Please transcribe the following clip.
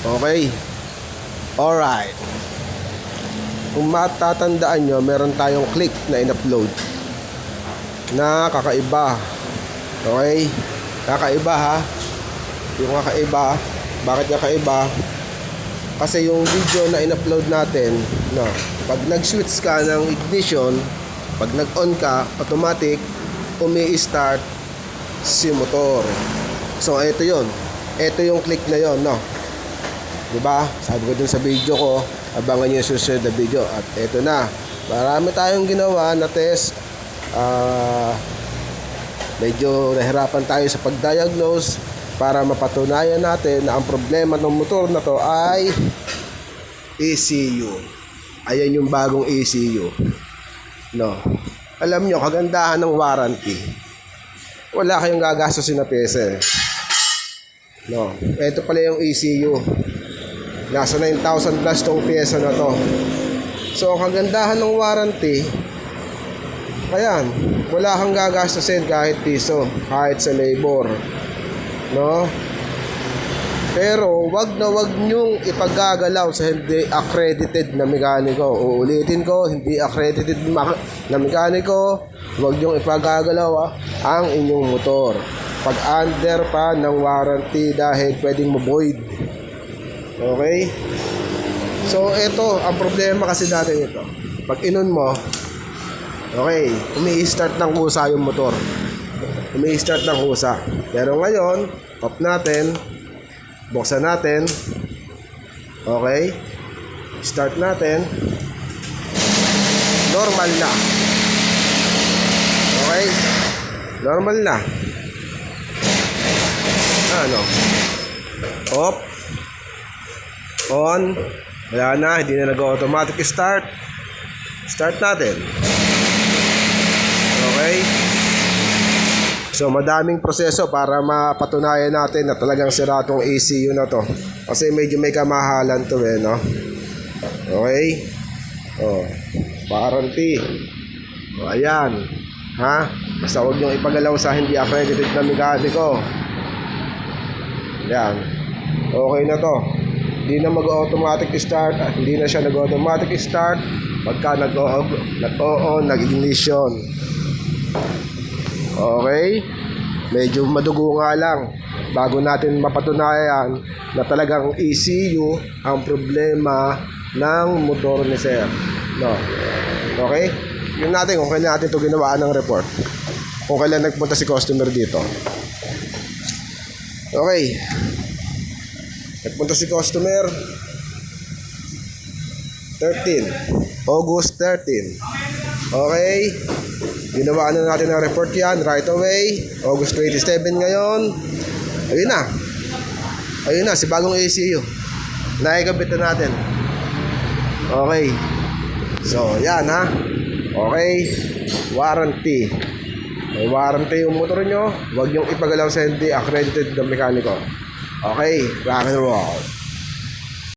Okay. Alright. Kung matatandaan nyo, meron tayong click na in-upload na kakaiba. Okay? Kakaiba ha. Yung kakaiba, bakit kakaiba? Kasi yung video na in-upload natin, no, pag nag-switch ka ng ignition, pag nag-on ka, automatic, umi-start si motor. So, ito yon Ito yung click na yon no? Diba? Sabi ko dun sa video ko, abangan yung susunod na video. At ito na. Marami tayong ginawa na test. Ah... medyo nahirapan tayo sa pag-diagnose para mapatunayan natin na ang problema ng motor na to ay ECU. Ayan yung bagong ECU. No. Alam nyo, kagandahan ng warranty. Wala kayong gagastusin na pyesa eh. No. Ito pala yung ECU. Nasa 9,000 plus tong pyesa na to. So, ang kagandahan ng warranty, ayan, wala kang gagastusin kahit piso, kahit sa labor. No? Pero wag na wag nyong ipagagalaw sa hindi accredited na mekaniko. Uulitin ko, hindi accredited na mekaniko, wag nyong ipagagalaw ah, ang inyong motor. Pag under pa ng warranty dahil pwedeng maboid. Okay? So ito, ang problema kasi natin ito. Pag inon mo, okay, umi-start ng kusa yung motor. Umi-start ng kusa. Pero ngayon, off natin, buksan natin. Okay? Start natin. Normal na. Okay? Normal na. Ano? Off. On. Wala na. Hindi na nag-automatic start. Start natin. Okay? So madaming proseso para mapatunayan natin na talagang sira tong ECU na to. Kasi medyo may kamahalan to eh, no? Okay? Oh, warranty. O, ayan. Ha? Basta huwag niyong ipagalaw sa hindi accredited na mekaniko. Yan. Okay na to. Hindi na mag-automatic start. ah, Hindi na siya nag-automatic start. Pagka nag-o- nag-o-on, nag-ignition. Okay? Medyo madugo nga lang bago natin mapatunayan na talagang ECU ang problema ng motor ni Sir. No. Okay? Yun natin kung kailan natin ito ginawaan ng report. Kung kailan nagpunta si customer dito. Okay. Nagpunta si customer 13. August 13. Okay. Ginawa na natin ang report yan right away. August 27 ngayon. Ayun na. Ayun na, si bagong ACU. Naikabit na natin. Okay. So, yan ha. Okay. Warranty. May warranty yung motor nyo. Huwag yung ipagalaw sa hindi accredited na mekaniko. Okay. Rock and roll.